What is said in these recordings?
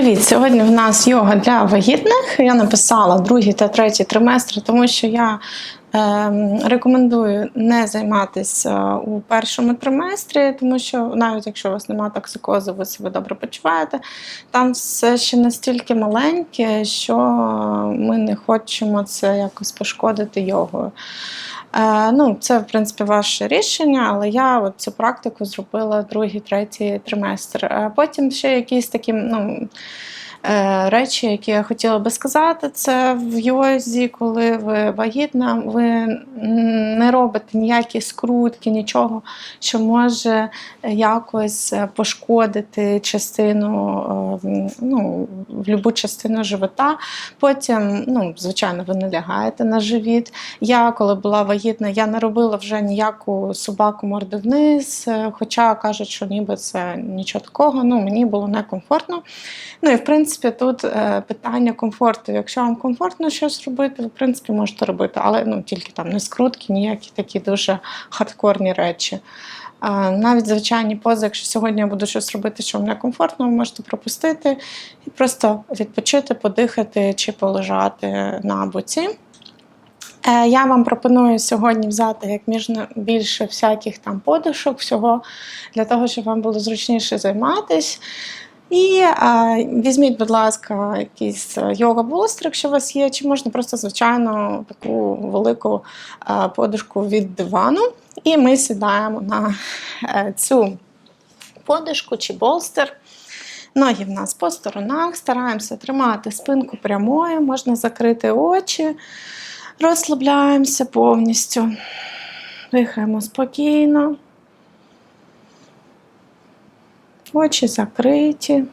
Привіт! Сьогодні в нас йога для вагітних. Я написала другий та третій триместр, тому що я е, рекомендую не займатися у першому триместрі, тому що навіть якщо у вас немає токсикозу, ви себе добре почуваєте. Там все ще настільки маленьке, що ми не хочемо це якось пошкодити йогою. Е, ну, це, в принципі, ваше рішення, але я от цю практику зробила другий, третій триместр. Е, потім ще якісь такі ну, речі, які я хотіла би сказати, це в йозі, коли ви вагітна, ви не робите ніякі скрутки, нічого, що може якось пошкодити частину, е, ну, в будь-яку частину живота. Потім, ну, звичайно, ви не лягаєте на живіт. Я, коли була вагітна, я не робила вже ніяку собаку морди вниз, е, хоча кажуть, що ніби це нічого такого, ну, мені було некомфортно. Ну і в принципі тут е, питання комфорту. Якщо вам комфортно щось робити, ви в принципі можете робити, але ну, тільки там не скрутки, ніякі такі дуже хардкорні речі. Навіть звичайні пози, якщо сьогодні я буду щось робити, що вам некомфортно, ви можете пропустити і просто відпочити, подихати чи полежати на боці. Е, Я вам пропоную сьогодні взяти як можна більше всяких там подушок, всього для того, щоб вам було зручніше займатися. І а, візьміть, будь ласка, якийсь йога болстер, якщо у вас є, чи можна просто звичайно таку велику а, подушку від дивану. І ми сідаємо на е, цю подушку чи болстер. Ноги в нас по сторонах, стараємося тримати спинку прямою, можна закрити очі, розслабляємося повністю, дихаємо спокійно. Очі закриті.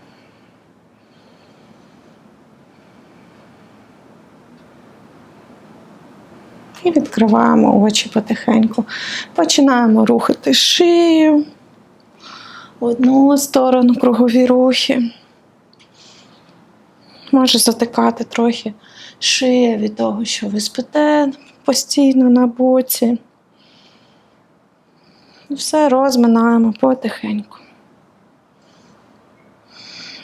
І відкриваємо очі потихеньку. Починаємо рухати шию в одну сторону кругові рухи. Може затикати трохи шия від того, що ви спите постійно на боці. Все розминаємо потихеньку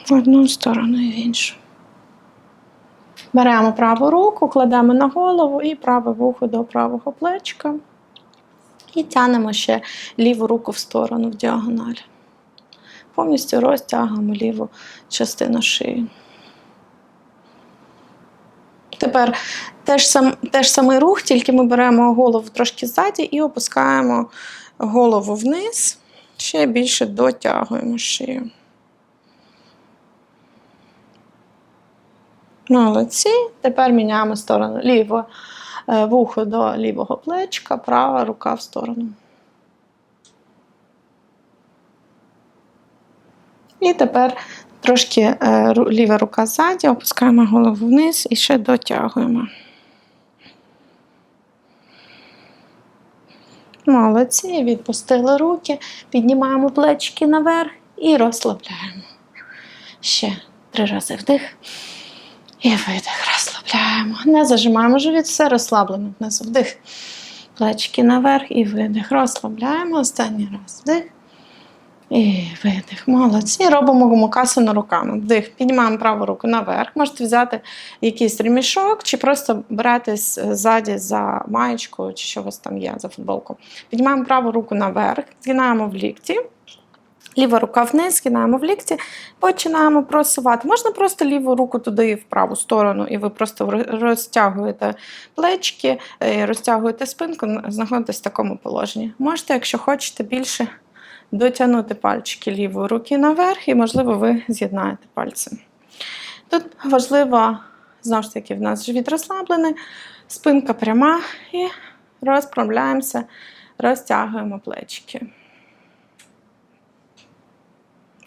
в одну сторону і в іншу. Беремо праву руку, кладемо на голову і праве вухо до правого плечка. І тянемо ще ліву руку в сторону в діагональ. Повністю розтягуємо ліву частину шиї. Тепер теж, сам, теж самий рух, тільки ми беремо голову трошки ззаді і опускаємо голову вниз, ще більше дотягуємо шию. Молодці. Тепер міняємо сторону. Ліве вухо до лівого плечка, права рука в сторону. І тепер трошки е, ліва рука ззаді, опускаємо голову вниз і ще дотягуємо. Молодці, відпустили руки, піднімаємо плечики наверх і розслабляємо. Ще три рази вдих. І видих, розслабляємо. Не зажимаємо живіт, все розслаблено. Внизу вдих. Плечки наверх і видих. Розслабляємо. Останній раз. Вдих. І видих. Молодці. Робимо гумокасану руками. Вдих. Піднімаємо праву руку наверх. Можете взяти якийсь ремішок, чи просто братись ззаді за маєчку, чи що у вас там є за футболку. Піднімаємо праву руку наверх, згинаємо в лікті. Ліва рука вниз, скинаємо в лікті, починаємо просувати. Можна просто ліву руку туди в праву сторону, і ви просто розтягуєте плечки, е, розтягуєте спинку, знаходитесь в такому положенні. Можете, якщо хочете, більше дотягнути пальчики лівої руки наверх, і, можливо, ви з'єднаєте пальці. Тут важливо, знову ж таки, в нас живіт розслаблений, спинка пряма і розправляємося, розтягуємо плечики.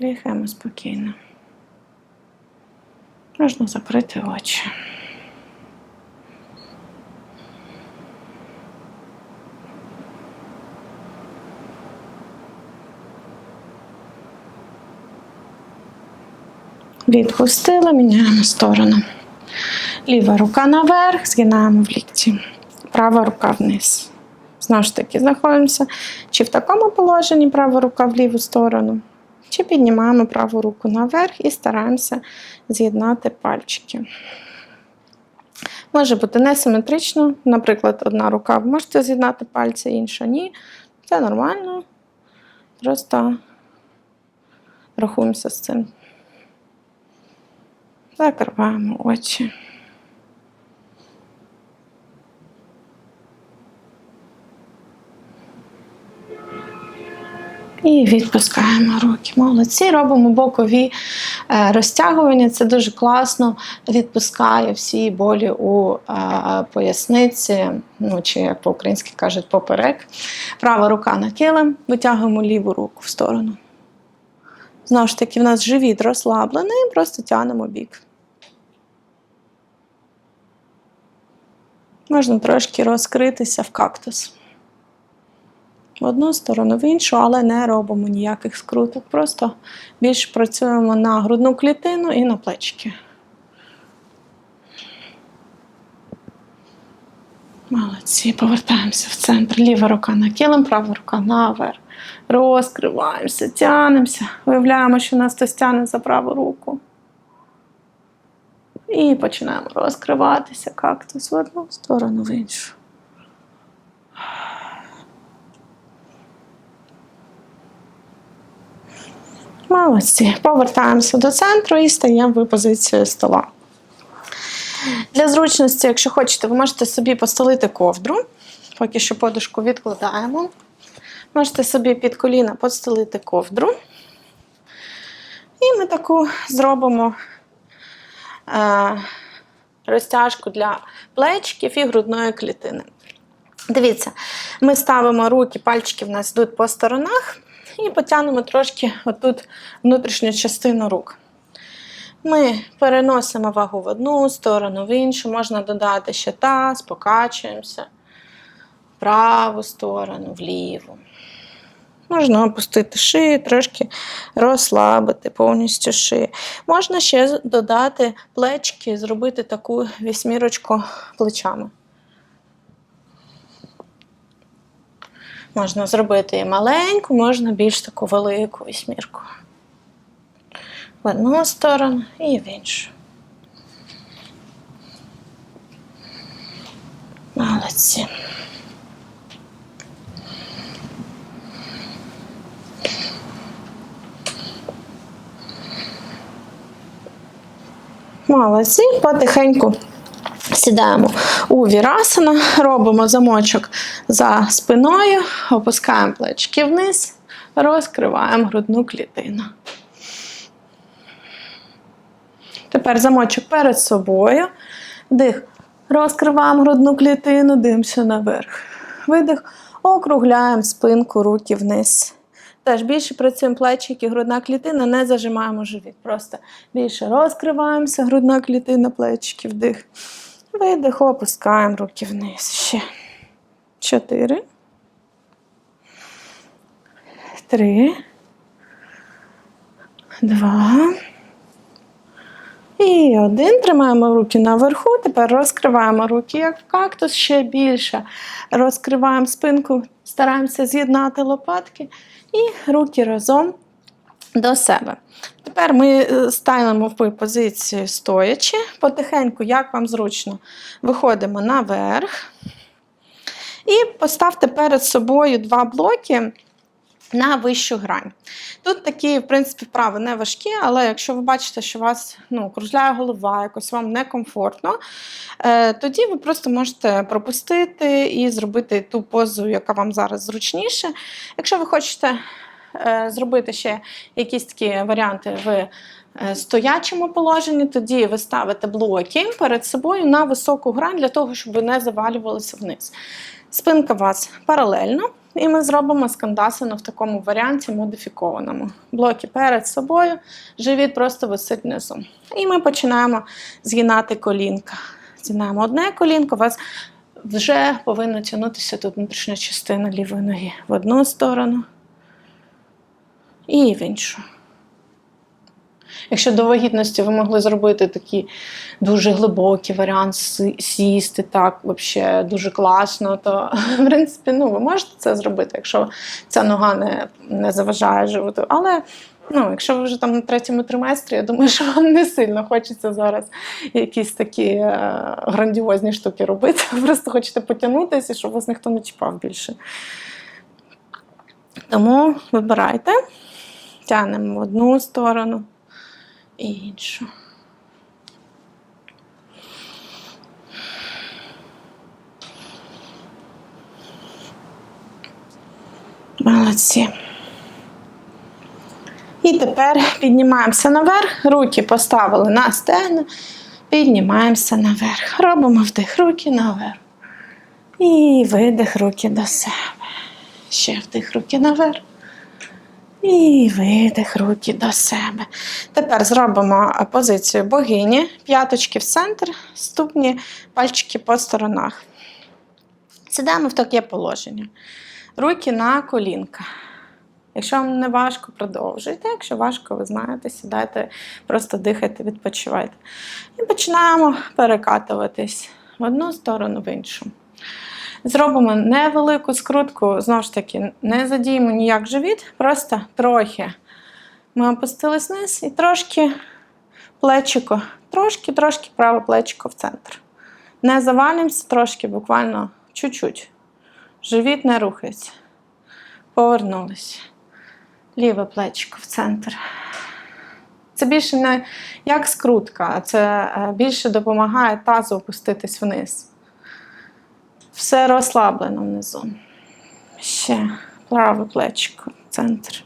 Дихаємо спокійно. Можна закрити очі. Відпустили, міняємо сторону. Ліва рука наверх, згинаємо в лікті. Права рука вниз. Знову ж таки, знаходимося чи в такому положенні права рука в ліву сторону, Чи піднімаємо праву руку наверх і стараємося з'єднати пальчики. Може бути несиметрично, наприклад, одна рука ви можете з'єднати пальці, інша ні. Це нормально. Просто рахуємося з цим. Закриваємо очі. І відпускаємо руки. Молодці. Робимо бокові е, розтягування. Це дуже класно відпускає всі болі у е, поясниці, ну чи як по-українськи кажуть, поперек. Права рука на килим, витягуємо ліву руку в сторону. Знову ж таки, в нас живіт розслаблений, просто тягнемо бік. Можна трошки розкритися в кактус. В одну сторону, в іншу, але не робимо ніяких скруток. Просто більше працюємо на грудну клітину і на плечики. Молодці, повертаємося в центр. Ліва рука на килим, права рука наверх. Розкриваємося, тянемося. Виявляємо, що нас хтось тягне за праву руку. І починаємо розкриватися кактус в одну сторону, в іншу. Молодці. Повертаємося до центру і стаємо в позицію стола. Для зручності, якщо хочете, ви можете собі постелити ковдру. Поки що подушку відкладаємо. Можете собі під коліна постелити ковдру. І ми таку зробимо е, розтяжку для плечиків і грудної клітини. Дивіться, ми ставимо руки, пальчики в нас йдуть по сторонах і потягнемо трошки отут внутрішню частину рук. Ми переносимо вагу в одну сторону, в іншу, можна додати ще таз, покачуємося в праву сторону, вліву. Можна опустити шию, трошки розслабити повністю шию. Можна ще додати плечки, зробити таку вісьмірочку плечами. Можна зробити маленьку, можна більш таку велику вісьмірку. В одну сторону і в іншу. Молодці. Молодці, потихеньку сідаємо у вірасана, робимо замочок за спиною, опускаємо плечки вниз, розкриваємо грудну клітину. Тепер замочок перед собою. Вдих. Розкриваємо грудну клітину, дивимося наверх. Видих, округляємо спинку, руки вниз. Теж більше працюємо плечики, грудна клітина, не зажимаємо живіт. Просто більше розкриваємося, грудна клітина, плечики, вдих. Видих, опускаємо руки вниз. Ще. Чотири. Три. Два. І один. Тримаємо руки наверху. Тепер розкриваємо руки, як в кактус, ще більше. Розкриваємо спинку, стараємося з'єднати лопатки і руки разом до себе. Тепер ми е, ставимо в позицію стоячи, потихеньку, як вам зручно, виходимо наверх. І поставте перед собою два блоки на вищу грань. Тут такі, в принципі, вправи не важкі, але якщо ви бачите, що вас ну, кружляє голова, якось вам некомфортно, е, тоді ви просто можете пропустити і зробити ту позу, яка вам зараз зручніше. Якщо ви хочете зробити ще якісь такі варіанти в е, стоячому положенні, тоді ви ставите блоки перед собою на високу грань для того, щоб ви не завалювалися вниз. Спинка у вас паралельно, і ми зробимо скандасану в такому варіанті модифікованому. Блоки перед собою, живіт просто висить внизу. І ми починаємо згинати колінка. Згинаємо одне колінко, у вас вже повинна тягнутися тут внутрішня частина лівої ноги в одну сторону і в іншу. Якщо до вагітності ви могли зробити такий дуже глибокий варіант сісти так, вообще дуже класно, то в принципі ну, ви можете це зробити, якщо ця нога не, не заважає животу. Але Ну, якщо ви вже там на третьому триместрі, я думаю, що вам не сильно хочеться зараз якісь такі е, грандіозні штуки робити. Ви просто хочете потягнутися, щоб вас ніхто не чіпав більше. Тому вибирайте, тягнемо в одну сторону і іншу. Молодці. І тепер піднімаємося наверх, руки поставили на стегна, піднімаємося наверх. Робимо вдих руки наверх. І видих руки до себе. Ще вдих руки наверх. І видих руки до себе. Тепер зробимо позицію богині, п'яточки в центр, ступні, пальчики по сторонах. Сідаємо в таке положення. Руки на колінка. Якщо вам не важко, продовжуйте. Якщо важко, ви знаєте, сідайте, просто дихайте, відпочивайте. І починаємо перекатуватись в одну сторону, в іншу. Зробимо невелику скрутку, знову ж таки, не задіємо ніяк живіт, просто трохи. Ми опустились вниз і трошки плечико, трошки-трошки праве плечико в центр. Не завалимося, трошки, буквально чуть-чуть. Живіт не рухається. Повернулись. Ліве плечико в центр. Це більше не як скрутка, це е, більше допомагає тазу опуститись вниз. Все розслаблено внизу. Ще праве плечико в центр.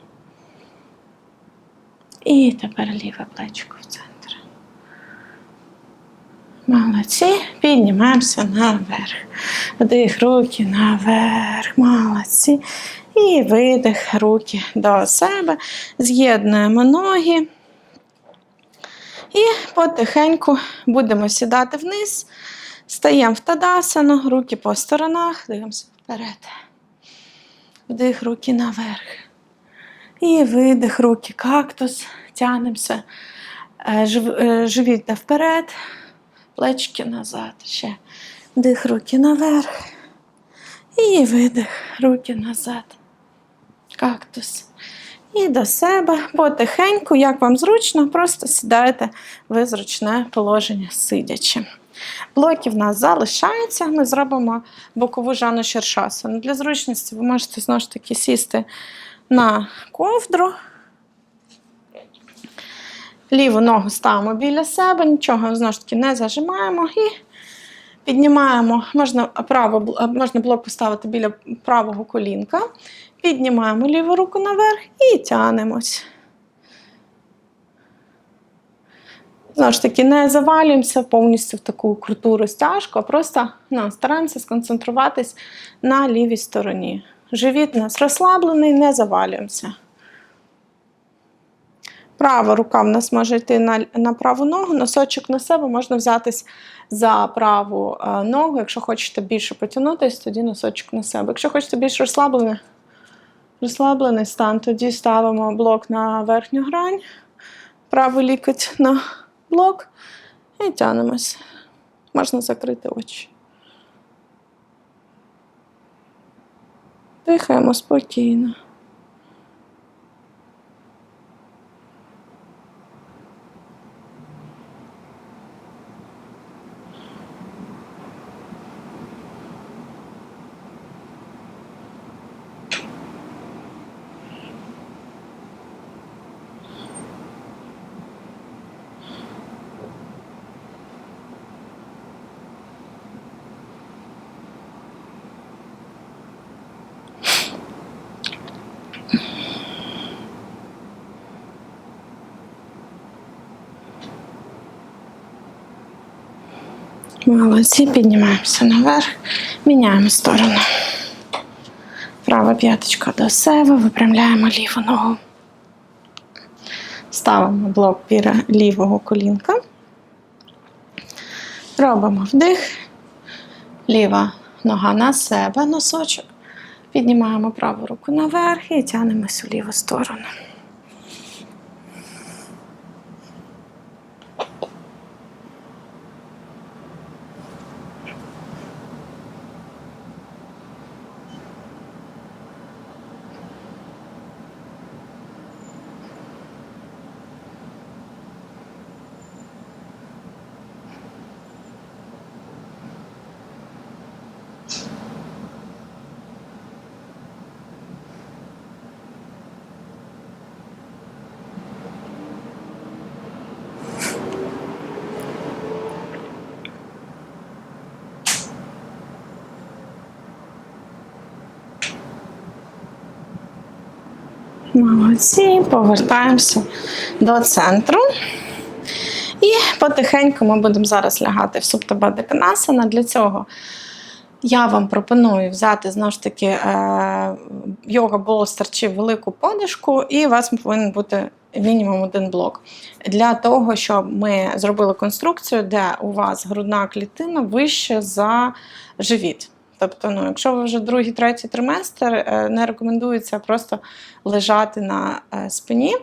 І тепер ліве плечико в центр. Молодці. Піднімаємося наверх. Вдих руки наверх. Молодці. І видих руки до себе. З'єднуємо ноги. І потихеньку будемо сідати вниз. Стаємо в тадасану, руки по сторонах, дивимося вперед. Вдих руки наверх. І видих руки, кактус. Тянемося. Е, е, Живіт вперед, плечки назад. Ще вдих руки наверх. І видих руки назад. Кактус. І до себе потихеньку, як вам зручно, просто сідаєте в зручне положення сидячи. Блоки в нас залишаються. Ми зробимо бокову жану шершасану. Для зручності ви можете знову ж таки сісти на ковдру. Ліву ногу ставимо біля себе, нічого знову ж таки не зажимаємо і піднімаємо, можна, право, можна блок поставити біля правого колінка. Піднімаємо ліву руку наверх і тянемось. Знову ж таки, не завалюємося повністю в таку круту розтяжку, а просто ну, стараємося сконцентруватись на лівій стороні. Живіт у нас розслаблений, не завалюємося. Права рука в нас може йти на, на праву ногу, носочок на себе можна взятись за праву е, ногу. Якщо хочете більше потягнутися, тоді носочок на себе. Якщо хочете більш розслаблений, розслаблений стан, тоді ставимо блок на верхню грань, правий лікоть на блок і тянемось. Можна закрити очі. Дихаємо спокійно. Молодці, піднімаємося наверх, міняємо сторону. Права п'яточка до себе, випрямляємо ліву ногу. Ставимо блок біля лівого колінка. Робимо вдих. Ліва нога на себе, носочок. Піднімаємо праву руку наверх і тягнемось у ліву сторону. Молодці, повертаємося до центру. І потихеньку ми будемо зараз лягати в субтабадиканасана. Для цього я вам пропоную взяти знову ж таки е, йога болстер чи велику подушку, і у вас повинен бути мінімум один блок. Для того, щоб ми зробили конструкцію, де у вас грудна клітина вище за живіт. Тобто, ну, якщо ви вже другий, третій триместр, е, не рекомендується просто лежати на е, спині.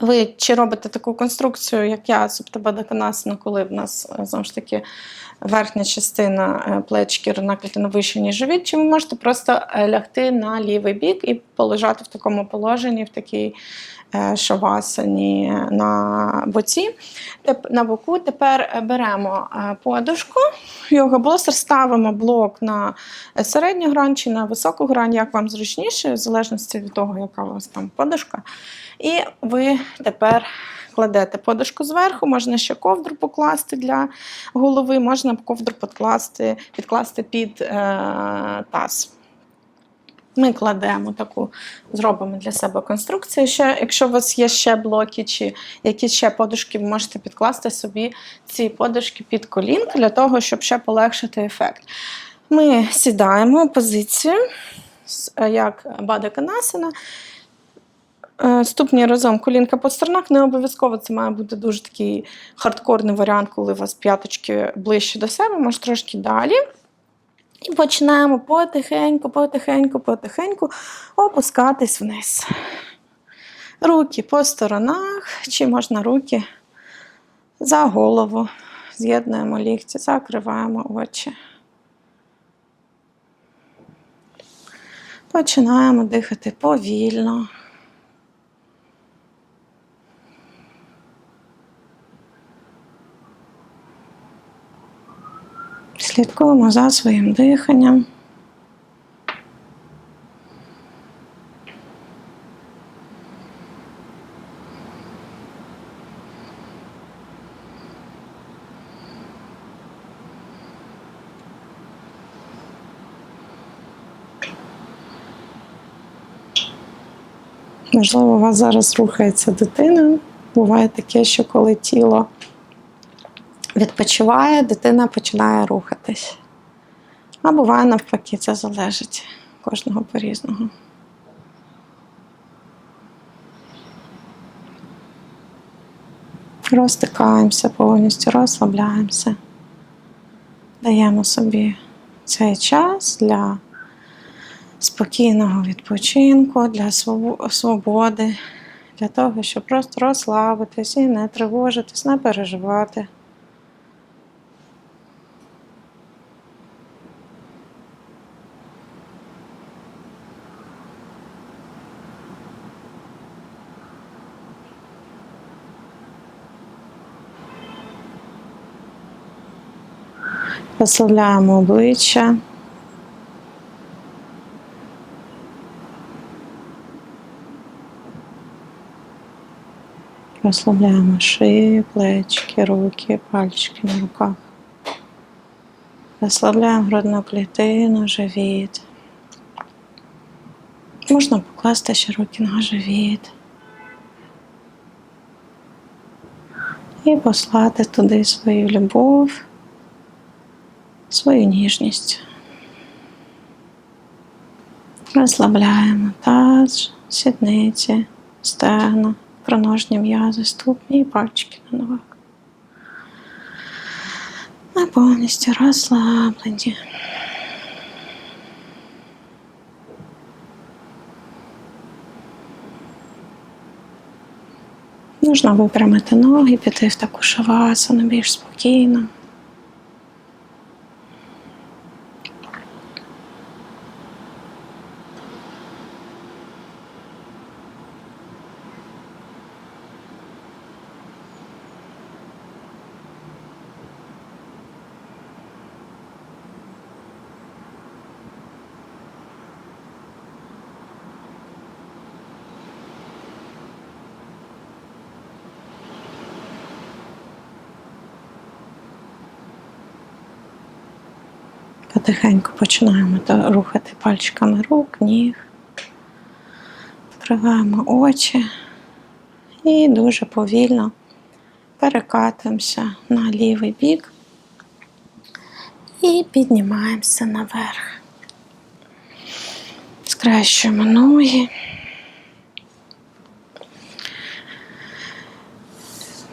Ви чи робите таку конструкцію, як я, субтабадаканасана, коли в нас е, знову ж таки верхня частина плечки грудна клітина вище, ніж живіт, чи ви можете просто лягти на лівий бік і полежати в такому положенні, в такій шавасані на боці. На боку тепер е, беремо е, подушку, йога блостер, ставимо блок на е, середню грань чи на високу грань, як вам зручніше, в залежності від того, яка у вас там подушка. І ви тепер кладете подушку зверху, можна ще ковдру покласти для голови, можна ковдру підкласти, підкласти під е, таз. Ми кладемо таку, зробимо для себе конструкцію. Ще, якщо у вас є ще блоки чи якісь ще подушки, ви можете підкласти собі ці подушки під колінки для того, щоб ще полегшити ефект. Ми сідаємо позицію, е, як бадаканасана. Е, Ступні разом колінка по сторонах. Не обов'язково це має бути дуже такий хардкорний варіант, коли у вас п'яточки ближче до себе, може трошки далі. І починаємо потихеньку, потихеньку, потихеньку опускатись вниз. Руки по сторонах, чи можна руки за голову. З'єднуємо лікті, закриваємо очі. Починаємо дихати повільно. Слідкуємо за своїм диханням. Можливо, у вас зараз рухається дитина. Буває таке, що коли тіло відпочиває, дитина починає рухатись. А буває навпаки, це залежить кожного по-різному. Розтикаємося повністю, розслабляємося. Даємо собі цей час для спокійного відпочинку, для свобо- свободи, для того, щоб просто розслабитись і не тривожитись, не переживати. Розслабляємо обличчя. Розслабляємо шию, плечики, руки, пальчики на руках. Розслабляємо грудну клітину, живіт. Можна покласти ще руки на живіт. І послати туди свою любов, свою ніжність. Розслабляємо таз, сідниці, стегна, проножні м'язи, ступні і пальчики на ногах. Ми повністю розслаблені. Можна випрямити ноги, піти в таку шавасану більш спокійно. Потихеньку починаємо рухати пальчиками рук, ніг. Закриваємо очі і дуже повільно перекатуємося на лівий бік і піднімаємося наверх. Скращуємо ноги.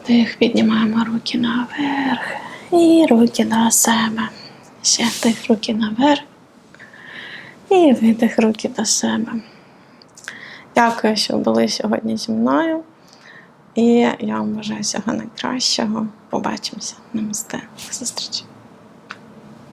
Тих піднімаємо руки наверх і руки до себе. Ще руки наверх. І видих руки до себе. Дякую, що були сьогодні зі мною. І я вам бажаю всього найкращого. Побачимося. Намасте.